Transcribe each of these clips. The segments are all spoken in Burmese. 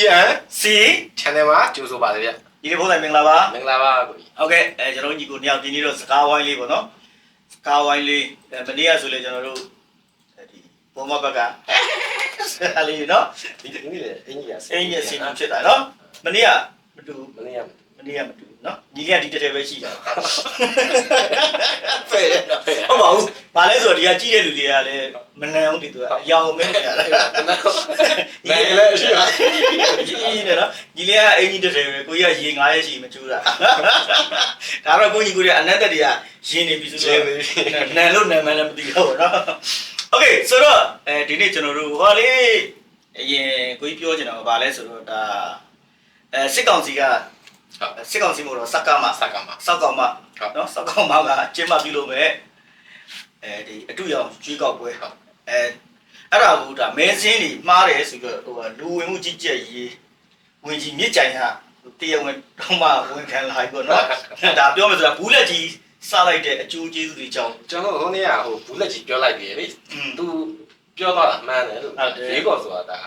CN C channel မှာကြိုဆိုပါတယ်ဗျဒီနေ့ဘုန်းတော်မင်္ဂလာပါမင်္ဂလာပါကိုကြီးဟုတ်ကဲ့အဲကျွန်တော်တို့ညီကိုနှစ်ယောက်ဒီနေ့တော့စကားဝိုင်းလေးပေါ့နော်စကားဝိုင်းလေးအဲမနေ့ကဆိုလေကျွန်တော်တို့အဲဒီဘောမဘက်ကဆက်လေးနော်ဒီဒီနေ့လေအင်ကြီးကအင်းရဲ့စီနီဖြစ်တာနော်မနေ့ကမတူမနေ့ကမ နေ့ကမတူနော်ညီလေးကဒီတစ်ထည်ပဲရှိတာ ဖဲ့တယ်ဖဲ့ ဟုတ်ပါဘူးဘာလဲဆိုတော့ဒီကကြည့်တဲ့လူတွေကလည်းမနန်အောင်ဒီသူကအယောင်မင်းနေရတယ် နိုင်လည်းရှိပါ ကြီးနေနော်ညီလေးကအင်ကြီးတစ်ထည်ပဲကိုကြီးကရေ9ရက်ရှိမကျူးတာဒါတော့ကိုကြီးကိုကြီးအနက်တက်တွေကရင်းနေပြီဆို ရှင်း တော့ ပြီ နန်လို့နန်မှန်းလည်းမသိတော့ဘူးเนาะโอเคဆိုတော့အဲဒီနေ့ကျွန်တော်တို့ဟောလေအရင်ကိုကြီးပြောချင်တာကဘာလဲဆိုတော့ဒါအဲစစ်ကောင်စီက ဟုတ် စစ်ကောင်စီမို့တော့စက္ကမစက္ကမစောက်ကောင်မနော်စောက်ကောင်မကကျင်းပပြုလို့မဲ့အဲဒီအတူရောင်ရွေးကောက်ပွဲဟုတ်အဲအဲ့ဒါကိုဒါမဲစင်းတွေမှားတယ်ဆိုပြီးတော့ဟိုလူဝင်မှုကြီးကြပ်ရေးဝင်ကြီးမြစ်ကြိုင်ဟာတရားဝင်တော့မှဝန်ခံလာပြီပေါ့နော်ဒါပြောမယ်ဆိုတာဘူးလက်ကြီးစလိုက်တဲ့အကျိုးကျေးဇူးတွေကြောင်းကျွန်တော်ဟိုနေ့ကဟိုဘူးလက်ကြီးပြောလိုက်ပြီလေသူပြောသွားတာမှန်တယ်လို့ရေကော်ဆိုတာဒါ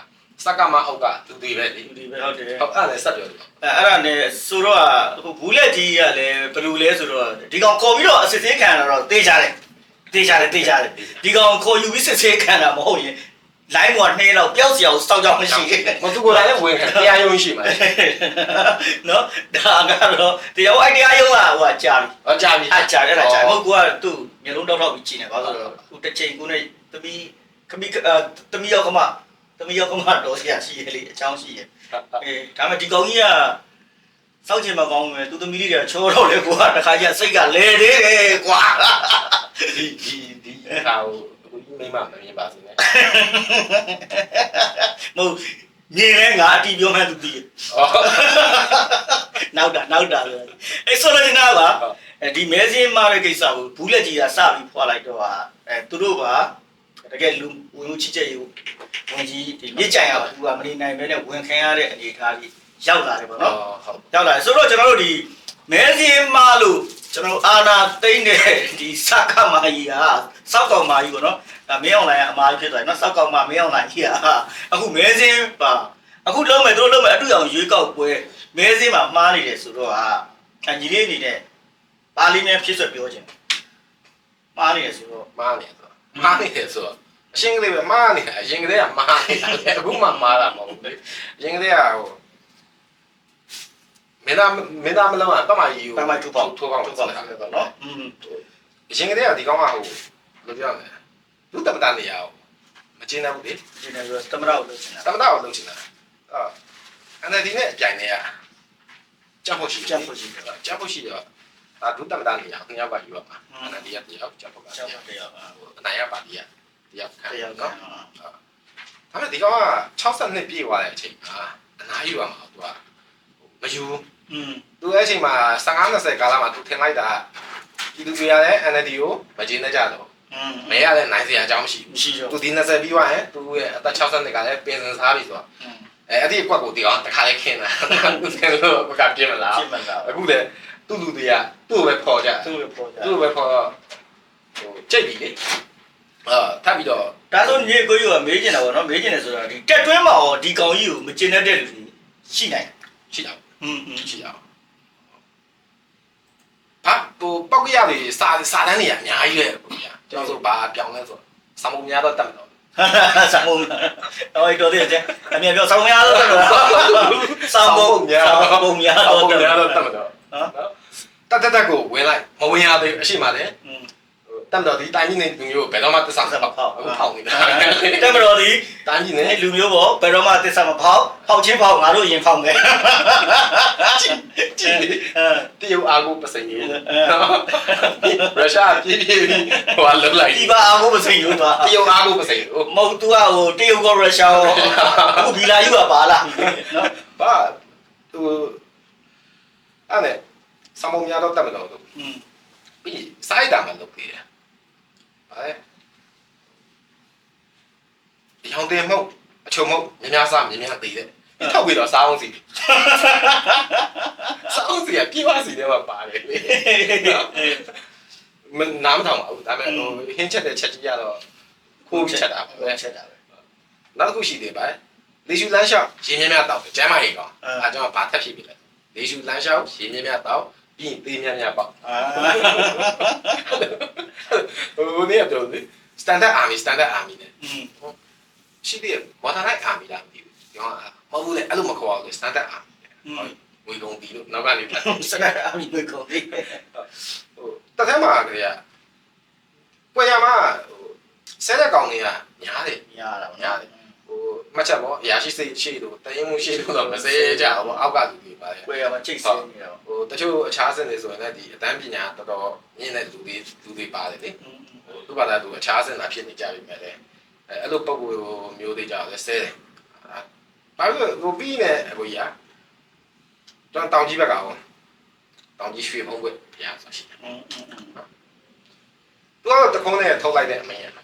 စက်ကမအောက်ကသူတည်ပဲလေဒီဒီပဲဟုတ်တယ်ဟုတ်အဲ့ဒါလည်းဆက်ပြောတယ်အဲအဲ့ဒါနဲ့ဆိုတော့ဟိုဘူးလက်ကြီးကလည်းဘယ်လိုလဲဆိုတော့ဒီကောင်ခေါ်ပြီးတော့အစစ်သေးခံတာတော့တေးကြတယ်တေးကြတယ်တေးကြတယ်ဒီကောင်ခေါ်ယူပြီးစစ်သေးခံတာမဟုတ်ရင်လိုင်းပေါ်နှဲတော့ပျောက်စရာကိုစောက်ကြောင်မရှိဘူးမသူကိုယ်တိုင်လည်းဝင်ခံတရားရုံးရှိမှာနော်ဒါကတော့တရားအိုက်တရားရုံးကဟိုကကြာပြီဟောကြာပြီအကြာအဲ့ဒါကြာဟုတ်ကူကသူ့မျိုးလုံးတောက်တောက်ပြီးကြည့်နေပါဆိုတော့ဟိုတစ်ချိန်ကိုနဲ့သမီးခမီသမီးရောက်ကမ သမီးရောက်ကမတော့ဆရာရှိရလေအချောင်းရှိရအေးဒါမှဒီကောင်ကြီးကစောက်ချင်မကောင်းမယ်သူသမီးလေးတွေကချောတော့လေကွာတခါကျစိတ်ကလဲသေးတယ်ကွာဒီဒီဒီခါဟိုအခုကြီးမိမမမြင်ပါစေနဲ့မဟုတ်ညင်လဲငါအတီးပြောမှန်းသူသိတယ်အော်နောက်တာနောက်တာလေအဲ့ဆိုလို့နာပါအဲဒီမဲစင်းမားတဲ့ကိစ္စကိုဘူးလက်ကြီးကစပြီးဖွာလိုက်တော့ဟာအဲသူတို့က တကယ်လူဝင်မှုချစ်ချက်ရေးဝင်ကြီးဒီမြစ်ကြိုင်ရသူကမနေနိုင်ပဲနဲ့ဝင်ခံရတဲ့အနေအထားကြီးရောက်လာတယ်ပေါ့နော်ဟုတ်ရောက်လာတယ်ဆိုတော့ကျွန်တော်တို့ဒီမဲစင်းမားလို့ကျွန်တော်အာနာသိမ့်တဲ့ဒီစက္ကမာကြီးဟာစောက်ကောင်မာကြီးပေါ့နော်ဒါမင်းအောင်လိုင်းကအမားကြီးဖြစ်သွားတယ်နော်စောက်ကောင်မာမင်းအောင်လိုင်းကြီးဟာအခုမဲစင်းပါအခုလုံးမယ်တို့လုံးမယ်အတူအောင်ရွေးကောက်ပွဲမဲစင်းမှာမှားနေတယ်ဆိုတော့ဟာအညီလေးအနေနဲ့ပါဠိနဲ့ဖြစ်ဆွပြောခြင်းမှားနေတယ်ဆိုတော့မားနေဆိုမားနေဆိုတော့ အရှင်းကလေးပဲမားနေတာအရင်ကလေးကမားနေတာလေအခုမှမားတာမဟုတ်ဘူးလေအရင်ကလေးကဟိုမင်းသားမင်းသားမလုံးကပတ်မကြီးကိုပမိုက်ထူပေါင်းထိုးပေါင်းထူလို့ပေါဆိုင်းတာတယ်ပေါ့နော်อืมအရင်ကလေးကဒီကောင်ကဟိုဘယ်လိုပြောမလဲလူတမတနေရအောင်မကျင်းတတ်ဘူးလေဒီနေ့ဆိုသမရကိုလုပ်နေတာတမတကိုလုပ်ချင်တာအာအဲ့ဒါဒီနဲ့အကြိုင်နေရကြက်ဖို့ရှိချက်ဖို့ရှိတယ်ကြက်ဖို့ရှိတော့ဒါဒုတမတနေရအောင်နှစ်ယောက်ကယူရမှာအဲ့ဒါဒီကတယောက်ကြက်ဖို့ကတချက်ယောက်ဖို့တရားပါဟိုအနိုင်ရပါဒီကတ ယောက်ခံတယောက်နော်ဒါပေမဲ့ဒီကောင်က62ပြည့်သွားတဲ့အချိန်မှာအနားယူရမှာသူကမယူอืมသူအဲ့အချိန်မှာ15 20ကာလမှာသူထင်လိုက်တာပြည်သူတွေရတဲ့ NLD ကိုမကျေနပ်ကြတော့မဲရတဲ့နိုင်စရာအကြောင်းမရှိဘူးမရှိတော့သူဒီ20ပြီးသွားရင်သူရဲ့အသက်62ကလည်းပင်စင်စားပြီဆိုတော့အဲအဲ့ဒီအကွက်ကိုဒီအောင်တစ်ခါလေးခင်းတာသူကလည်းဘကပြင်းမလားပြင်းမလားအခုလည်းသူ့လူတွေကသူ့ကိုပဲပေါ်ကြသူ့ကိုပဲပေါ်ကြသူ့ကိုပဲပေါ်တော့ဟိုကြိတ်ပြီလေ အာထပ်ပြီးတော့ ဒါဆိုညေကိုကြီးကမေးကျင်တာပေါ့နော်မေးကျင်တယ်ဆိုတော့ဒီတက်တွင်းမှာရောဒီကောင်ကြီးကိုမကျင်တတ်တဲ့လူတွေရှိနိုင် ရှိတာ อืมอืม ရှိအောင်ဟာဟိုပောက်ကရတွေစာစာတန်းတွေအများကြီးပဲပေါ့ဗျာကျွန်တော်ဆိုဘာပြောင်းလဲဆိုစာမုံများတော့တတ်မလို့ ဆောင်းမတော့အဲ့တော့တဲ့ကျအမြင်ပြောဆောင်းများတော့ဆောင်းမဆောင်းပုံများ စာ တော့ မုံများတော့တတ်မလို့ ဟမ် တတ်တက်တက်ကိုဝင်လိုက်မဝင်ရသေးအရှိမှလည်း อืม တတ်တော့ဒီတိုင်းကြီးနေလူမျိုးဘယ်တော့မှသစ္စာမဖောက်အခုဖောက်နေတာ တက်မတော်ဒီ တိုင်းကြီးနေ အဲ့လူမျိုးပေါ့ဘယ်တော့မှတစ္ဆာမဖောက်ဖောက်ချင်းဖောက်ငါတို့ရင်ဖောက်မယ် ကြည့် အဲ တရုတ်အာကိုပစိန်ကြီးရုရှားပြေးပြေးပြီးဟိုလှုပ်လိုက် ဒီပါအောင်မစိန်ယူသွား တရုတ်အာကိုပစိန်ဟို မဟုတ် तू ကဟိုတရုတ်ကရုရှားရောအခုဘီလာယူကပါလားနော် ဘာဟိုအဲ့နဲ့စာမုံများတော့တတ်မလို့ อืม ပြီးစိုက်တာမှလုပ်ပေးတယ်။ ဘာလဲ။ရောင်တင်မဟုတ်အချုံမဟုတ်မြများစားမြများသေးတယ်။ဒီထောက်ပြီးတော့စားအောင်စီ။စားအောင်စီကပြေးပါစီတယ်မှာပါတယ်လေ။မနားမထောင်ပါဘူး။ဒါပေမဲ့ဟိုဟင်းချက်တဲ့ချက်ကြီးကတော့ခိုးပြီးချက်တာပဲချက်တာပဲ။နောက်တစ်ခုရှိသေးပါတယ်လေရှူလမ်းလျှောက်ရေမြမြတောက်တယ်ကျမ်းမာရေးကောင်းအဲကျွန်တော်ဗာထပ်ဖြစ်ပြီလေလေရှူလမ်းလျှောက်ရေမြမြတောက် ပြီးရင်သေးများများပေါ့ဟိုနေ့ကပြောတယ် standard army standard army နဲ့ရှိသေးတယ် water right army လားမသိဘူးကျွန်တော်မဟုတ်ဘူးလေအဲ့လိုမခေါ်ဘူး standard army ဝေကုန်ပြီလို့နောက်ကနေပြန် standard army ဝေကုန်ပြီဟိုတခါမှကလေးကပွဲရမှာဟိုဆဲတဲ့ကောင်တွေကညားတယ်ညားတာပေါ့ညားတယ် မှတ်ချက်ပေါ့အရာရှိစိတ်ရှိလို့တရင်မှုရှိလို့တော့မစဲကြဘူးပေါ့အောက်ကလူတွေပါတယ်ကိုယ်ကမှချိတ်ဆင်းနေတာပေါ့ဟိုတချို့အခြားစင်တွေဆိုရင်လည်းဒီအတန်းပညာတော်တော်မြင့်တဲ့လူတွေလူတွေပါတယ်လေဟိုသူ့ဘာသာသူအခြားစင်တာဖြစ်နေကြပြီမဲ့လေအဲအဲ့လိုပုံကိုမျိုးသေးကြတယ်ဆဲတယ်ဘာလို့ဟိုပြီးနေအကိုကြီးอ่ะကျွန်တော်တောင်ကြီးဘက်ကအောင်တောင်ကြီးရွှေဘုံဘက်ဘုရားဆိုရှိတယ်သူကတော့တခုံးနဲ့ထုတ်လိုက်တဲ့အမင်းရဘု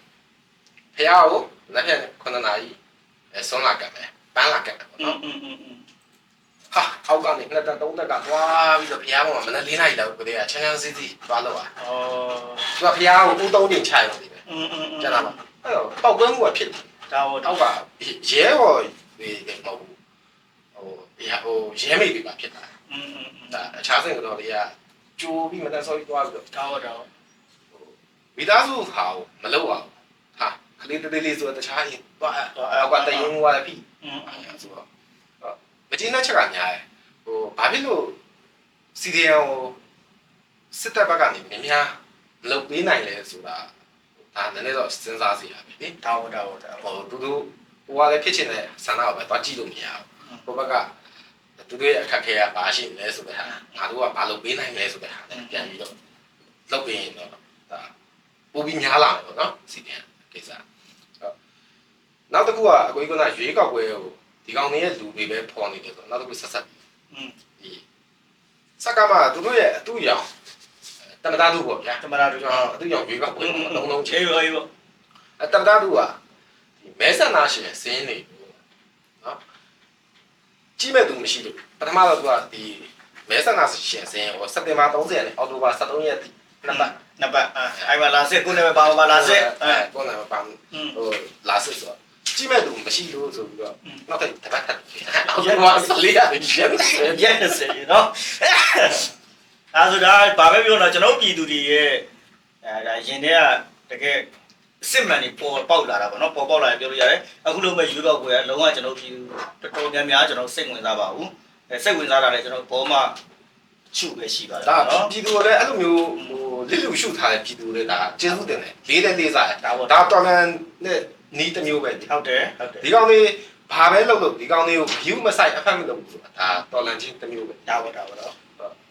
ရားကိုလက်ဖြန်9နာရီ အဲဆွမ်းလာကတ်မယ်ပန်းလာကတ်မယ်ပေါ့ อื နော် มอืมอืม ဟာအောက်ကနေနှစ်တန်သုံးတက်ကသွားပြီးတော့ဖះပေါ်မှာမနေ့၄နာရီလောက်ကလေးကချမ်းချမ်းစီးစီးသွားလို့อ่ะ อ๋อ သူကဖះကိုဦးသုံးတင်ချရုံလေးပဲ อืมอืม ကျန်တာပါအဲ့တော့ပောက်ကွဲမှုကဖြစ်တယ် ဒါဟို အောက်ကရဲဘော်တွေမဟုတ်ဘူးဟိုရဟိုရဲမိတ်တွေပါဖြစ်တာ อืมอืม ဒါအခြားစင်ကတော့တွေကကြိုးပြီးမတန်ဆော်ပြီးသွားပြီးတော့ ဒါဟိုဒါဟို မိသားစုဟာကိုမလုပ်အောင်ဟာ ကလေးတေးလေးဆိုတော့တခြားရင်သွားအောက်ကတရင်သွားပြီอืมအဲ့ဒါဆိုတော့မကျင်းတဲ့ချက်ကညားတယ်ဟိုဘာဖြစ်လို့စီဒီအမ်ကိုစစ်တပ်ဘက်ကနေမြင်များမလုပ်ပေးနိုင်လဲဆိုတာဒါနည်းနည်းတော့စဉ်းစားစီရပြီလေဒါဟိုဒါဟိုဒါဟိုဟိုတူတူဟိုကလည်းဖြစ်ချင်တဲ့ဆန္ဒကိုပဲသွားကြည့်လို့မရဘူးဟိုဘက်ကသူတို့ရဲ့အခက်အခဲကဘာရှိနေလဲဆိုတဲ့ဟာငါတို့ကဘာလုပ်ပေးနိုင်လဲဆိုတဲ့ဟာနဲ့ပြန်ပြီးတော့လုပ်ပေးရင်တော့ဒါပိုပြီးများလာတယ်ပေါ့နော်စီပြန်ကိစ္စဟုတ် နောက်တစ်ခုကအကိုကြီးကရွေးကောက်ပွဲကိုဒီကောင်တွေရဲ့လူတွေပဲပေါ်နေတယ်ဆိုနောက်တစ်ခုဆက်ဆက်อืมဒီစက်ကမှသူတို့ရဲ့အတူရောင်တမတာတို့ပေါ့ဗျာတမတာတို့ရောအတူရောင်ရွေးကောက်ပွဲအလုံးလုံးချေရောရောအတမတာတို့ကဒီမဲဆန္ဒရှင်စင်းနေနော်ကြည့်မဲ့သူမရှိလို့ပထမတော့သူကဒီမဲဆန္ဒရှင်စင်းဟောစက်တင်ဘာ30ရက်နေ့အောက်တိုဘာ17ရက်နေ့နံပါတ်နံပါတ်အဲအဲ့မှာလာစစ်ကိုနေမှာပါပါလာစစ်အဲကိုနေမှာပါဟိုလာစစ်ဆို ရှိမဲ့လူမရှိလို့ဆိုပြီးတော့နောက်ထပ်တပတ်ထပ်အောင်ကမှဆက်လေးရတယ်ရက်စေရက်စေနော်အဲဆိုတော့ဘာပဲပြောတော့ကျွန်တော်ပြည်သူတွေရဲ့အဲဒါရင်ထဲကတကယ်စစ်မှန်နေပေါ်ပေါက်လာတာပေါ့နော်ပေါ်ပေါက်လာတယ်ပြောလို့ရတယ်အခုလုံးမဲ့ရွေးကောက်ပွဲကလုံးဝကျွန်တော်ပြည်သူတော်တော်များများကျွန်တော်စိတ်ဝင်စားပါဘူးအဲစိတ်ဝင်စားတာလည်းကျွန်တော်ဘောမချုပ်ပဲရှိပါတယ်နော်ဒါပြည်သူတွေလည်းအဲ့လိုမျိုးဟိုလစ်လူရှုထားတဲ့ပြည်သူတွေဒါကျေးဇူးတင်တယ်လေးတဲ့လေးစားတယ်ဒါပေါ့ဒါတော်မှန်နဲ့ နီးတစ်မျိုးပဲဟုတ်တယ်ဟုတ်တယ်ဒီကောင်လေးဘာပဲလုပ်လို့ဒီကောင်လေးကို view မဆိုင်အဖက်မလုပ်ဘူးဆိုတာဒါတော်လန်ချင်းတစ်မျိုးပဲဒါပါဒါပါတော့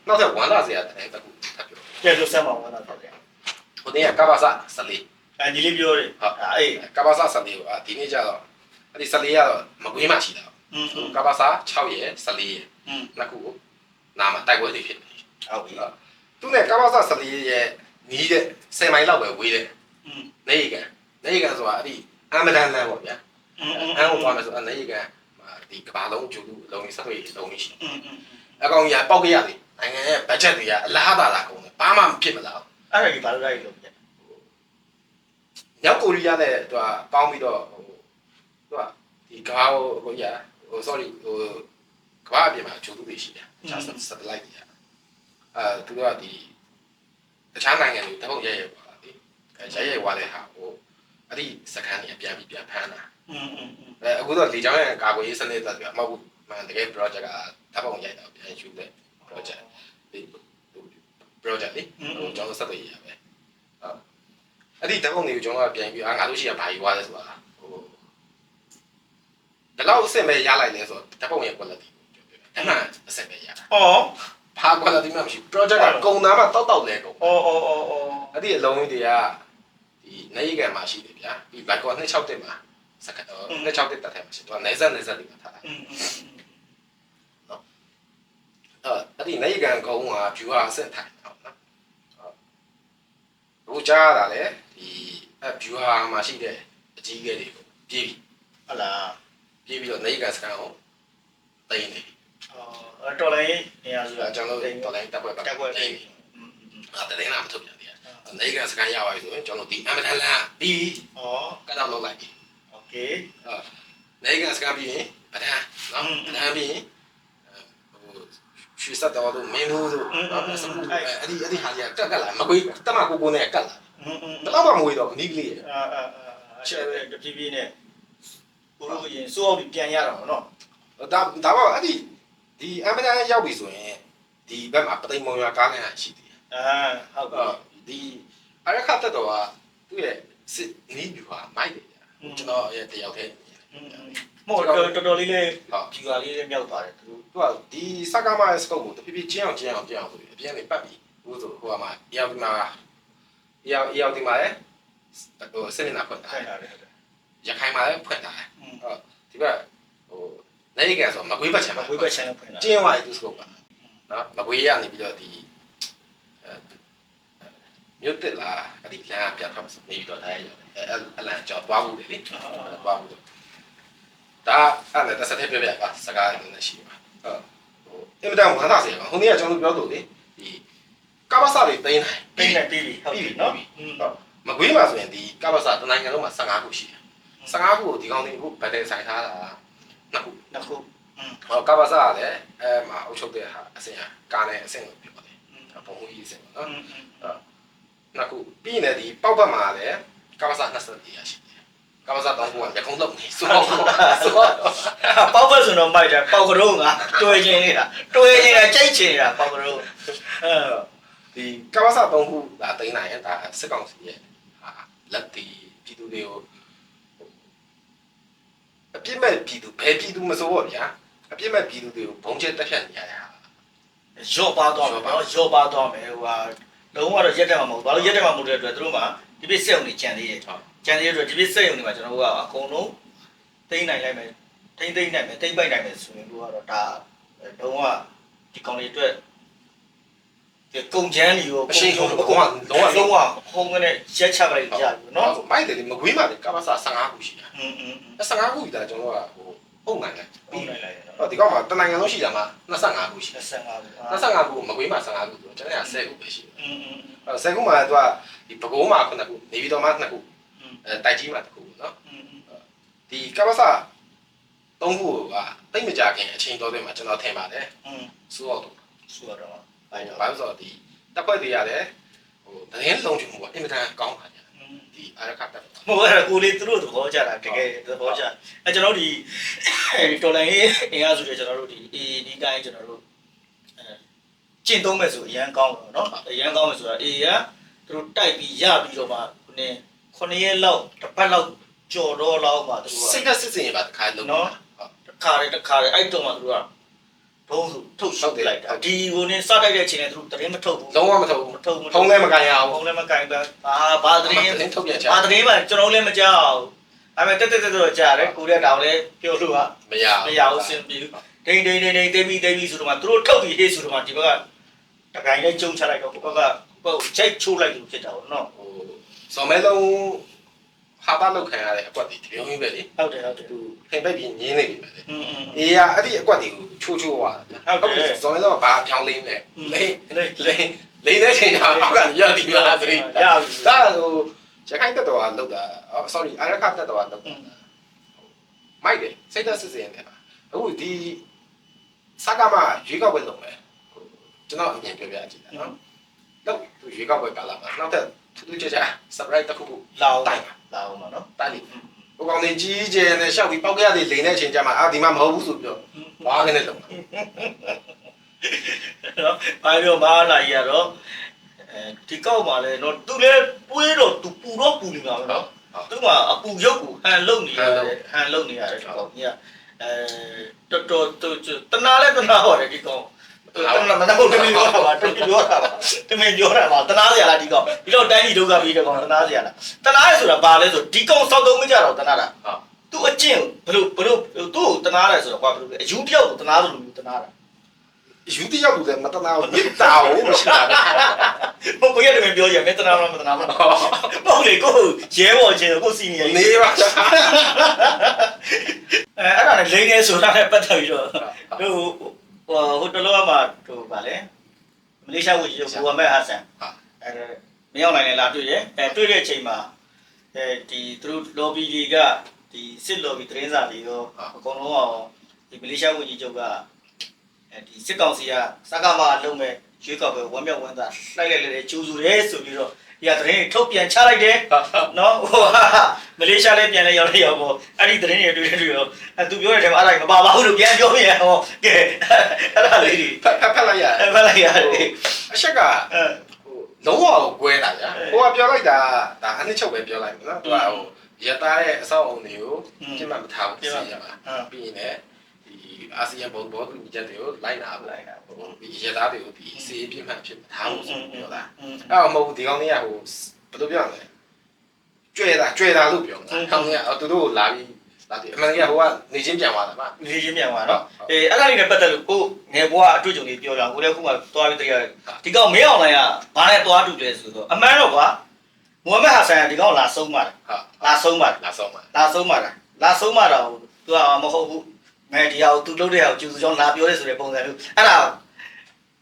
နောက်ထပ်ဝမ်းသာစရာတစ်ခုထပ်ပြောကျေလို့ဆက်ပါဝမ်းသာတယ်ဟိုနေ့ကကဘာစာ14အဲဒီလေးပြောတယ်ဟုတ်အေးကဘာစာ14ကိုအာဒီနေ့ကျတော့အဲ့ဒီ14ရတော့မကွေးမှရှိတာကဘာစာ6ရဲ့14ရဲ့နှစ်ခုကိုနာမတိုက်ပွဲတွေဖြစ်တယ်ဟုတ်ပြီသူနဲ့ကဘာစာ14ရဲ့နီးတဲ့10မိုင်လောက်ပဲဝေးတယ်နေကန်နေကန်ဆိုတာအဲ့ဒီ အမတန်တန်ပေါ့ဗျာအန်းကိုသွားမယ်ဆိုအန်လေးကဒီကဘာလုံးကျူလူအလုံးကြီးစက်ကြီးအလုံးကြီးရှိအကောင်ကြီးပေါက်ခဲ့ရသေးနိုင်ငံရဲ့ budget တွေကအလားတာလာကုန်တယ်ဘာမှမဖြစ်မလာဘူးအဲ့ဒါကြီးဘာလို့လဲလို့ပြန်ညောက်ကိုရီးယားနဲ့သူကပေါင်းပြီးတော့ဟိုသူကဒီကဘာကိုဟိုရဟို sorry ဟိုကဘာအပြင်မှာကျူလူတွေရှိတယ် just satellite တွေအဲသူကဒီအခြားနိုင်ငံတွေတပုတ်ရဲရဲပါလေအဲရဲရဲဝါတဲ့ဟာဟို အဲ့ဒီစကန်ကြီးပြန်ပြီးပြန်ဖမ်းတာ อืมอืมอืม အဲအခုတော့လေချောင်းရဲ့ကာကွယ်ရေးစနစ်တက်ပြီးမဟုတ်ဘူးမှန်တကယ် project ကဓာတ်ပုံရိုက်တာပြန်ယူတဲ့ project ဒီ project လေဟိုကျွန်တော်ဆက်သွယ်ရရပဲဟုတ်အဲ့ဒီဓာတ်ပုံတွေကိုကျွန်တော်ကပြန်ပြီးအာငါတို့ရှိရဘာယူသွားလဲဆိုတာဟိုဒီလောက်အဆင့်ပဲရလိုက်လဲဆိုတော့ဓာတ်ပုံရဲ့ quality ကိုပြောပြတယ်အဲ့မှအဆင့်ပဲရတာ ဩ ဘာ quality မှမရှိ project ကကုံသားမှတောက်တောက်လဲကုံ ဩဩဩဩ အဲ့ဒီအလုံးကြီးတွေကဒီ နေရကံမှာရှိတယ်ဗျာဒီ black hole 261မှာစက္ကန့်261တက်ထဲမှာရှိတယ်သူကနေဆက်နေဆက်ဒီမှာထားတာနော်အဲ့ဒီနေရကံကုန်းက view အဆင့်ထိုင်တော့နော်တို့ကြားရတာလေဒီအဲ view မှာရှိတဲ့အကြီးကြီးတွေကိုပြေးပြီဟုတ်လားပြေးပြီးတော့နေရကံစကန်ကိုတိုင်နေပြီအော်တော်လိုင်းနေရာဆိုတာကျွန်တော်တို့တော်လိုင်းတက်ပွဲပါတက်ပွဲပြီအဲ့ဒါတင်လာမထုတ်ပြန် သေးဘူးနေကန်စကန်ရပါပြီဆိုရင်ကျွန်တော်ဒီအမတန်လာပြီး ဩ ကတော့လောက်လိုက်ပြီ โอเค အ နေကန်စကန်ပြီးရင်ပဒံနော်ပဒံပြီးရင်ဟိုရွှေဆက်တော်တို့မင်းတို့တို့နော်စမှုအဲ့ဒီအဲ့ဒီဟာကြီးကကတ်ကတ်လာမကွေးတမကိုကိုနဲ့ကတ်လာ อืมอืม ဘယ်တော့မှမဝေးတော့နီးကလေး အာအာအာချက်ပဲတဖြည်းဖြည်းနဲ့ဘိုးတို့ရင်စိုးအောင်ပြန်ရတာပေါ့နော် ဒါဒါပေမဲ့အဲ့ဒီဒီအမဒန်ရောက်ပြီဆိုရင်ဒီဘက်မှာပသိမ်မုံရွာကားလမ်းရှိသေးတယ် အာဟုတ် အဲ့ ပြီ တော့ ဒီအရခတ်တော်ကသူ့ရဲ့စစ်နီးပြူဟာမိုက်တယ်ဗျာကျွန်တော်ရဲ့တယောက်တည်းမဟုတ်တော့တော်တော်လေးလေးဒီကလေးလေးမြောက်သွားတယ်သူသူကဒီစကားမရဲ့စကုပ်ကိုတဖြည်းဖြည်းချင်းအောင်ချင်းအောင်ချင်းအောင်ဆိုပြီးအပြင်လေးပတ်ပြီးဟိုဆိုဟိုကမှရောက်ဒီမှာရောက်ရောက်ဒီမှာလေဟိုဆက်နေတာဖွင့်တာရခိုင်မှာလည်းဖွင့်တာလေဟုတ်ဒီကဟိုနိုင်ငံဆိုမကွေးဘက်ချမ်းမှာမကွေးဘက်ချမ်းဖွင့်တာကျင်းသွားတယ်သူစကုပ်ကနော်မကွေးရနေပြီးတော့ဒီ မြို့တက်လာအဲ့ဒီလမ်းကပြတ်သွားပြီနေပြီးတော့တိုင်းရတယ်အဲ့အလန်ကြောသွားမှုလေလေသွားမှုဒါအဲ့ဒါတစ်ဆက်ထည့်ပြပြပါစကားလည်းရှိပါဟုတ်အင်မတန်ဝမ်းသာစရာပါဟိုနေ့ကကျွန်တော်ပြောတော့လေဒီကဘာစာတွေတင်းနိုင်တင်းနိုင်ပြီးပြီဟုတ်ပြီနော်ဟုတ်မကွေးမှာဆိုရင်ဒီကဘာစာတနိုင်ငံလုံးမှာ15ခုရှိတယ်15ခုကိုဒီကောင်းတွေဟိုဗတ်တယ်ဆိုင်ထားတာနှစ်ခုနှစ်ခုဟောကဘာစာကလည်းအဲမှာအုပ်ချုပ်တဲ့ဟာအစင်ဟာကားနဲ့အစင်လို့ပြောတယ်ဘုံကြီးအစင်နော် နှစ်ခုပြီးနေဒီပောက်ဘက်မှာလည်းကမ္ဘာစာ24ရာရှိတယ်ကမ္ဘာစာတောင်းခုကရခုံးလုံးနေဆိုတော့ဆိုတော့ပေါက်ဘက်ဆိုတော့မိုက်တယ်ပေါက်ကတော့ငါတွဲချင်းနေတာတွဲချင်းတာကြိတ်ချင်တာပေါက်ကတော့အဲဒီကမ္ဘာစာတောင်းခုဒါတိန်းနိုင်ရင်ဒါစစ်ကောင်စီရဲ့ဟာလက်တီပြည်သူတွေကိုအပြစ်မဲ့ပြည်သူဘယ်ပြည်သူမဆိုတော့ဗျာအပြစ်မဲ့ပြည်သူတွေကိုဘုံကျက်တက်ဖြတ်နေရတဲ့ဟာရော့ပါတော့မယ်နော်ရော့ပါတော့မယ်ဟိုဟာ လုံးဝတော့ရက်တက်မှာမဟုတ်ဘာလို့ရက်တက်မှာမဟုတ်တဲ့အတွက်တို့မှာဒီပစ်ဆက်ုံနေကြံသေးတယ်ကြံသေးတဲ့အတွက်ဒီပစ်ဆက်ုံနေမှာကျွန်တော်တို့ကအကုန်လုံးသိမ့်နိုင်လိုက်မယ်ထိမ့်သိမ့်နိုင်မယ်ထိမ့်ပိုက်နိုင်မယ်ဆိုရင်တို့ကတော့ဒါလုံးဝဒီကောင်တွေအတွက်ဒီကုံချမ်းတွေကိုအရှိန်ကုန်အကုန်လုံးဝလုံးဝဟုံးကနေရက်ချပလိုက်ကြပြီနော်မိုက်တယ်လေမကွေးပါလေကမ္ဘာစာ15ခုရှိတာအင်းအင်း15ခုဒါကျွန်တော်ကဟို ပုံနိုင်တယ် ပုံနိုင်လိုက်နော် ဟောဒီကောင်မှာတနိုင်ငံလုံးရှိတာမှာ25ခုရှိတယ် 25ဘူး 25ခုမကွေးမှာ15ခုဆိုတော့ကျွန်တော်က10ခုပဲရှိတယ် อืมอืม အဲ10ခုမှာသူကဒီပကုံးမှာ9ခုနေပြည်တော်မှာ2ခု อืม အဲတိုက်ကြီးမှာ1ခုပေါ့နော် อืม ဒီကမ္ဘာစာ3ခုကတိတ်မကြခင်အချိန်တော်တဲ့မှာကျွန်တော်ထင်ပါတယ် อืม စိုးတော့တော့ ဆိုတော့ ဘာ အဲ့ လို့ တော့ လဲဆိုတော့ဒီတက်ခွက်တွေရတယ်ဟိုသတင်းလုံးချင်မှုကအင်မတန်ကောင်းပါညာ อืม ် ဒီအာရခတ်တက် မဟုတ်အဲ့ကိုလေးသူတို့သဘောကျတာတကယ်သဘောကျအဲကျွန်တော်တို့ဒီတော်လိုင်းရေးအင်အားစုတွေကျွန်တော်တို့ဒီအေဒီတိုင်းကျွန်တော်တို့အဲကျင့်သုံးမဲ့ဆိုအရန်ကောင်းတော့เนาะအရန်ကောင်းမယ်ဆိုတာအေကသူတို့တိုက်ပြီးရပြီးတော့မှခုနေခုနှစ်ရက်လောက်တစ်ပတ်လောက်ကြော်တော့လောက်မှသူတို့က စိတ်သက်စစ်စင်ရပါတခါလုံးဟုတ် တစ်ခါတည်းတစ်ခါတည်းအဲ့တော့မှသူတို့က ဘုံစုထုတ်ရှုပ်လိုက်တာဒီကိုနေစတိုက်တဲ့အချိန်နဲ့သူတို့တရင်မထုတ်ဘူးလုံးဝမထုတ်ဘူးမထုတ်ဘူးဖုံးလည်းမကန်ရအောင်ဖုံးလည်းမကင်ပါဘာဘာတရင်သတင်းထုတ်ပြန်ချ။အာတရင်မှကျွန်တော်လည်းမကြောက်ဘူး။ဒါပေမဲ့တက်တက်တက်တော့ကြားတယ်ကိုရက်တောင်လည်းပြောလို့ကမရမရဘူးစင်ပြီးဒိန်ဒိန်ဒိန်ဒိန်တေးပြီးတေးပြီးဆိုတော့မှသူတို့ထုတ်ပြီးဟေးဆိုတော့မှဒီဘက်ကတကိုင်းနဲ့ကျုံချလိုက်တော့ကိုဘက်ကကိုချိတ်ချိုးလိုက်လို့ဖြစ်တာပေါ့နော်ဟိုစော်မဲလုံး ဟာတာလောက်ခံရတဲ့အကွက်တွေဒီလိုမျိုးပဲလေ ။ဟုတ်တယ်ဟုတ်တယ် သူဖိမ့်ပိတ်ပြီးငင်းနေပြီပဲလေ ။อืมอืม အေးရအဲ့ဒီအကွက်တွေကိုချိုးချိုးသွားတာစော်မဲလုံးကဘာပြောင်းလိမ့်လဲလိမ့် လေ လိမ့်လိမ့်တဲ့ချိန်ကအောက်ကရသည်လားသတိ ရပြီ ဒါဟိုရခိုင်တက်တော်ကလောက်တာ sorry အာရခတက်တော်ကလောက်တာမိုက်တယ်စိတ်သက်စစ်စင်တယ်အခုဒီစကားမှာရွေးကောက်ပွဲလုပ်မယ်ကျွန်တော်အမြင်ပြောပြကြည့်တယ်နော်တော့ရွေးကောက်ပွဲကာလမှာနောက်ထပ်ထူးထူးခြားခြား surprise တစ်ခုခု လာအောင် တိုင်ပါ လာအောင်ပါနော်တိုင်လိဟိုကောင်လေးကြီးကျယ်နဲ့ရှောက်ပြီးပောက်ကြရတဲ့လိန်တဲ့အချိန်ကျမှအာဒီမှာမဟုတ်ဘူးဆိုပြီးတော့ဝါကနေလုံးနော်ဘာပြောမလာကြီးကတော့အဲဒီကောက်မှာလဲနော်သူလည်းပွေးတော့သူပူတော့ပူနေမှာပဲနော်သူ့မှာအပူရုပ်ကိုဟန်လုံနေရတယ်ဟန်လုံနေရတယ်ဒီကောင်ကြီးကအဲတော်တော်သူတနာလဲတနာပါတယ်ဒီကောင် တနာမနာဘူးတမင်ပြောတာပါတမင်ပြောတာပါတမင်ပြောတာပါတနာစရာလားဒီကောင်ဒီတော့တိုင်းပြည်ဒုက္ခပြီးတဲ့ကောင်တနာစရာလားတနာရဲဆိုတာဘာလဲဆိုဒီကောင်စောက်သုံးမကြတော့တနာတာသူအကျင့်ဘလို့ဘလို့သူ့ကိုတနာရဲဆိုတော့ကွာဘလို့အယူတယောက်ကိုတနာလို့လူတနာတာယူတိရောက်သူလည်းမတနာဘူးမြစ်တာဘူးမရှိတာပဲဘုကိုရတယ်မပြောရမယ်တနာမတနာမပေါ့လေကိုရဲဘော်ချင်းကိုစီနီယာနေပါအဲအဲ့ဒါနဲ့လိန်နေဆိုတာနဲ့ပတ်သက်ပြီးတော့ဟို ဟိုဟိုတလောကမှဟိုဗာလေမလေးရှားဝန်ကြီးဘူဝမဲဟာဆန်အဲမရောက်နိုင်လေလာတွေ့တယ်အဲတွေ့တဲ့အချိန်မှာအဲဒီသူတို့ lobby တွေကဒီစစ်လော်ဘီသတင်းစာတွေရောအကုန်လုံးအောင်ဒီမလေးရှားဝန်ကြီးချုပ်ကအဲဒီစစ်ကောင်စီကစကားမအလုံးမဲ့ရွေးကောက်ပွဲဝမ်းမြောက်ဝမ်းသာလိုက်လိုက်လေကျူးစုတယ်ဆိုပြီးတော့ ဒီကသတင်းထုတ်ပြန်ချလိုက်တယ်နော်ဟိုမလေးရှားလည်းပြန်လဲရောက်လဲရောက်ပေါ့အဲ့ဒီသတင်းတွေတွေ့တွေ့ရောအဲသူပြောတဲ့ထဲမှာအဲ့ဒါမပါပါဘူးလို့ပြန်ပြောပြန်ဟောကဲအဲ့ဒါလေးတွေဖက်ဖက်ဖက်လိုက်ရတယ်အဲ့ဖက်လိုက်ရတယ်အချက်ကအဲဟိုလုံးဝကိုကွဲတာဗျာဟိုကပြောလိုက်တာဒါအနှစ်ချုပ်ပဲပြောလိုက်မယ်နော်သူကဟိုရတာရဲ့အဆောက်အုံတွေကိုပြတ်မှတ်မထားဘူးသိရပါအဲပြီးရင်လည်း ဒီအာဆီယံဘုံဘောတူညီချက်တွေကိုလိုက်နာဖို့လိုက်တာဟိုဒီရသားတွေကိုဒီစီးပြင်းမှန်ဖြစ်မထားဘူးဆိုပြောတာอืมအဲ့တော့မဟုတ်ဘူးဒီကောင်းလေးကဟိုဘယ်လိုပြောရလဲကျွဲတာကျွဲတာလို့ပြောတာကောင်းလေးကသူတို့လာပြီးလာတယ်အမှန်ကြီးကဟိုကနေချင်းပြန်သွားတာပါနေချင်းပြန်သွားနော်အေးအဲ့ဒါလေးနဲ့ပတ်သက်လို့ကိုငယ်ဘွားအတွေ့အကြုံလေးပြောကြအောင်ကိုလည်းခုမှသွားပြီးတရားဒီကောင်မင်းအောင်လိုင်းကဘာနဲ့သွားတူလဲဆိုတော့အမှန်တော့ကွာမိုဟာမက်ဟာဆန်ကဒီကောင်လာဆုံးပါတယ်ဟုတ်လာဆုံးပါတယ်လာဆုံးပါလာဆုံးပါတယ်လာဆုံးမှာတော့သူကမဟုတ်ဘူး မဲဒီဟာကိုသူလုပ်တဲ့ဟာကိုကျူစကြောင်းလာပြောရဲဆိုတဲ့ပုံစံမျိုးအဲ့ဒါ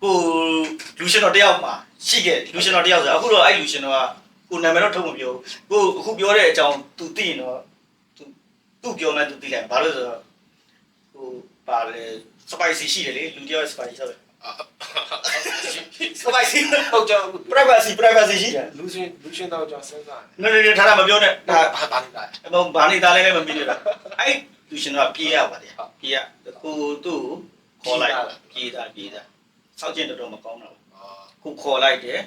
ကိုလူရှင်တော်တယောက်မှာရှိခဲ့လူရှင်တော်တယောက်ဆိုအခုတော့အဲ့လူရှင်တော်ကကိုနာမည်တော့ထုတ်မပြောဘူးကိုအခုပြောတဲ့အကြောင်းသူသိရင်တော့သူသူပြောမှသူသိလိုက်ဘာလို့ဆိုတော့ဟိုပါလေ spicy ရှိတယ်လေလူတယောက် spicy ဆိုတယ် spicy ဟုတ်ကြော privacy privacy ရှိတယ်လူရှင်လူရှင်တော့ကြောစဉ်းစားနည်းနည်းထားတာမပြောနဲ့ဒါဘာဘာနေတာအမေဘာနေတာလဲလည်းမပြီးရတာအဲ့ လူရှင်တော့ပြေးရပါတယ်ပြေးရကိုသူ့ကိုခေါ်လိုက်ပြေးတာပြေးတာစောက်ကျင်တော်တော်မကောင်းတော့အော်ကိုခေါ်လိုက်တယ်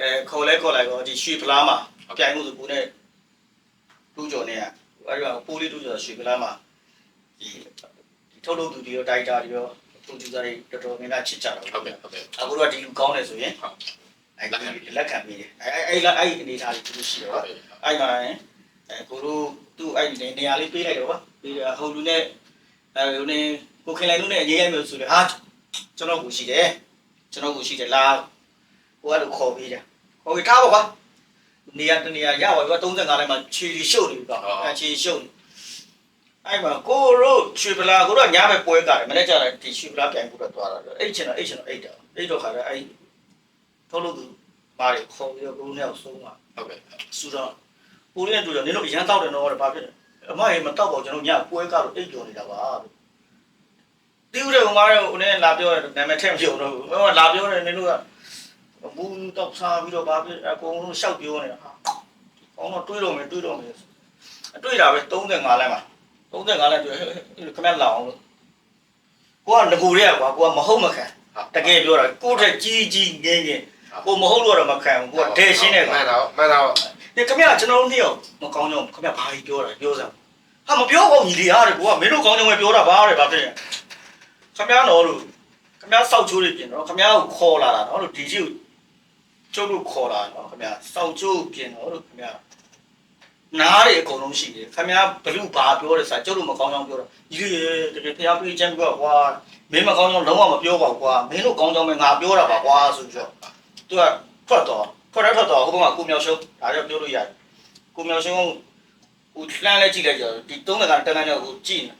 အဲခေါ်လဲခေါ်လိုက်တော့ဒီရွှေဖလားမှာပြိုင်မှုဆိုကိုနဲ့တူးကြော်နေရအဲ့ဒီကပိုးလေးတူးကြော်ရွှေဖလားမှာဒီဒီထုတ်လုပ်သူတွေရောဒိုက်တာတွေရောပရိုဂျူဆာတွေတော်တော်များများချစ်ကြတာဟုတ်ကဲ့ဟုတ်ကဲ့အခုတော့ဒီလူကောင်းတယ်ဆိုရင်ဟုတ်အဲ့ဒီလက်ခံပြီးတယ်အဲ့အဲ့အဲ့အဲ့အနေထားလေးသူရှိတော့ဟုတ်ကဲ့အဲ့မှာအဲကိုတို့သူ့အဲ့ဒီနေရာလေးပေးလိုက်တော့ဗျ ပြီးတော့ဟိုလူနဲ့အဲလူနဲ့ကိုခင်လိုက်လူနဲ့အရေးရမျိုးဆိုလေဟာကျွန်တော်ကိုရှိတယ်ကျွန်တော်ကိုရှိတယ်လားဟိုကလည်းခေါ်ပေးတယ်ခေါ်ပြီးထားပါကွာနေရာတနေရာရပါပြီ35လိုက်မှာခြေရှုပ်နေပြီတော့အဲခြေရှုပ်နေအဲ့မှာကိုတို့ရွှေပလာကိုတော့ညာပဲပွဲကတယ်မနေ့ကျတော့ဒီရွှေပလာပြန်ဖို့တော့သွားတာတော့အဲ့ချင်တော့အဲ့ချင်တော့အဲ့တော့အဲ့တော့ခါတော့အဲ့ထုတ်လို့သူမားတွေခေါ်ပြီးတော့ကိုတို့နဲ့ဆုံးသွားဟုတ်ကဲ့ဆူတော့ပိုးလေးနဲ့တွေ့တော့နင်တို့အရန်တောက်တယ်နော်တဲ့ဘာဖြစ်လဲ အမရေမတောက်ပါဘူးကျွန်တော်ညပွဲကတော့အိတ်ကြော်နေတာပါလို့တီးဦးတဲ့ကောင်မရဲ့ဟိုနဲ့လာပြောတယ်နာမည်ထည့်မပြောတော့ဘူးဟိုကလာပြောတယ်နင်တို့ကဘူးတောက်စားပြီးတော့ဘာဖြစ်အကုန်လုံးရှောက်ပြောနေတာဟာကောင်းတော့တွေးတော့မယ်တွေးတော့မယ်အတွေ့တာပဲ35လမ်းမှာ35လမ်းတွေ့ခမက်လာအောင်လို့ကိုကငကိုရဲကွာကိုကမဟုတ်မခံတကယ်ပြောတာကိုယ့်ထက်ကြီးကြီးငင်းငင်းကိုမဟုတ်လို့တော့မခံဘူးကိုကဒဲရှင်းနေကွာမှန်တော့မှန်တော့ ဒီခမရကျွန်တော်တို့နှစ်ယောက်မကောင်းကြောင်ခမရဘာကြီးပြောတာပြောစမ်းဟာမပြောဘူးညီလေးဟာတဲ့ကိုကမင်းတို့ကောင်းကြောင်ပဲပြောတာပါတဲ့ဘာဖြစ်လဲခမရတော်တို့ခမရစောက်ချိုးတွေပြင်တော့ခမရကိုခေါ်လာတာနော်လို့ဒီကြီးကိုကျုပ်တို့ခေါ်လာနော်ခမရစောက်ချိုးပြင်တော့လို့ခမရနားတွေအကုန်လုံးရှိတယ်ခမရဘလူဘာပြောတယ်ဆိုတာကျုပ်တို့မကောင်းကြောင်ပြောတာညီလေးတကယ်ဖျားပေးချမ်းပြောကွာမင်းမကောင်းကြောင်လုံးဝမပြောပါဘူးကွာမင်းတို့ကောင်းကြောင်ပဲငါပြောတာပါကွာဆိုပြီးတော့သူကထွက်တော့ ထွက်တော့ထွက်တော့ဟိုဘက်ကကိုမြောက်ရှုံးဒါတော့ပြောလို့ရတယ် ကိုမြောင်ရှင်ကဟိုလှမ်းလဲကြည့်လိုက်ကြဒီသုံးတကန်တန်းတန်းကြောက်ကိုကြည့်နေ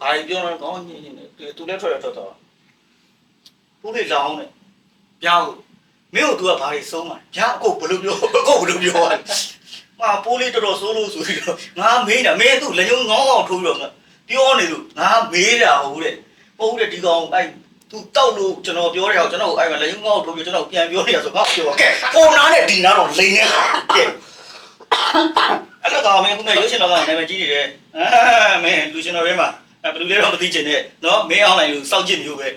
ဘာပြောလဲကောင်းညင်းညင်းနေသူလည်းထွက်ရထွက်တော့ဘူးလေလောင်းနေပြောင်းမင်းတို့ तू ကဘာတွေဆုံးမှာဗျာအကိုဘယ်လိုပြောအကိုဘယ်လိုပြောอ่ะမာပိုးလေးတော်တော်ဆိုးလို့ဆိုပြီးတော့ငါမေးတာမင်းသူ့လက်ညှိုးငေါင်းအောင်ထိုးပြီးတော့ပြောနေလို့ငါမေးတာဟုတ်တဲ့ဟုတ်တဲ့ဒီကောင်အဲ့ သူတောက်လို့ကျွန်တော်ပြောတဲ့အောင်ကျွန်တော်အဲ့မှာလက်ညှိုးငေါင်းအောင်ထိုးပြီးကျွန်တော်ပြန်ပြောနေတာဆိုငါပြောကဲပုံနာနဲ့ဒီနာတော့လိန်နေတာကဲအဲ့တော့ကောင်မင်းခုနရုပ်ရှင်တော်ကနာမည်ကြီးနေတယ်အာမင်းလူရှင်တော်ရဲမှာဘယ်လူလဲတော့မသိချင်နဲ့နော်မင်းအောင်လိုက်လို့စောက်ကြည့်မျိုးပဲ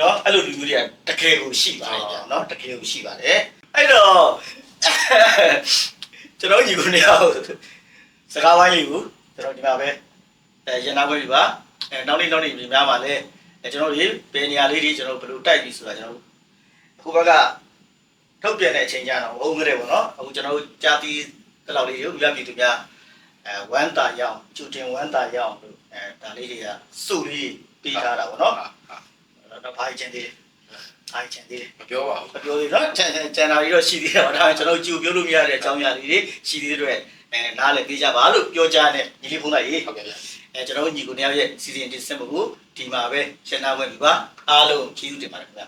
နော်အဲ့လိုလူမျိုးတွေကတကယ်ကိုရှိပါတယ်ဗျာနော်တကယ်ကိုရှိပါတယ်အဲ့တော့ကျွန်တော်ညီကိုနေအောင်စကားဝိုင်းလေးကိုကျွန်တော်ဒီမှာပဲအဲရန်နာခွင့်ပြပါအဲနောက်နေ့နောက်နေ့ပြင်များပါလေ အဲကျွန်တော်ဒီဘယ်နေရာလေးတွေကျွန်တော်ဘယ်လိုတိုက်ပြီဆိုတာကျွန်တော်ခုဘက်ကထုတ်ပြန်တဲ့အချိန်ကျတော့ဘုံကြတဲ့ပေါ့နော်အခုကျွန်တော်ကြာတီးအဲ့လောက်လေးတွေကိုပြပြည်သူများအဲဝမ်းတာရအောင်ကျူတင်ဝမ်းတာရအောင်လို့အဲဒါလေးတွေကစုလေးပြီးထားတာပေါ့နော်တော့ဘာချင်းသေးဘာချင်းသေးမပြောပါဘူးမပြောသေးတော့ကျန်ကျန်တာတွေတော့ရှိသေးတယ်ပေါ့ဒါကျွန်တော်ကျူပြောလို့မရတဲ့အကြောင်းအရာလေးတွေရှိသေးတဲ့အတွက်အဲနားလည်းပြေးကြပါလို့ပြောကြတဲ့ညီလေးဖုန်းလိုက်ရေးဟုတ်ကဲ့ဗျအဲကျွန်တော်ညီကိုနှစ်ယောက်ရဲ့စီစဉ်တင်ဆက်မှုကို ဒီမှာပဲရှင်းနာဝင်ပြီပါအားလုံးကျေးဇူးတင်ပါတယ်ခင်ဗျာ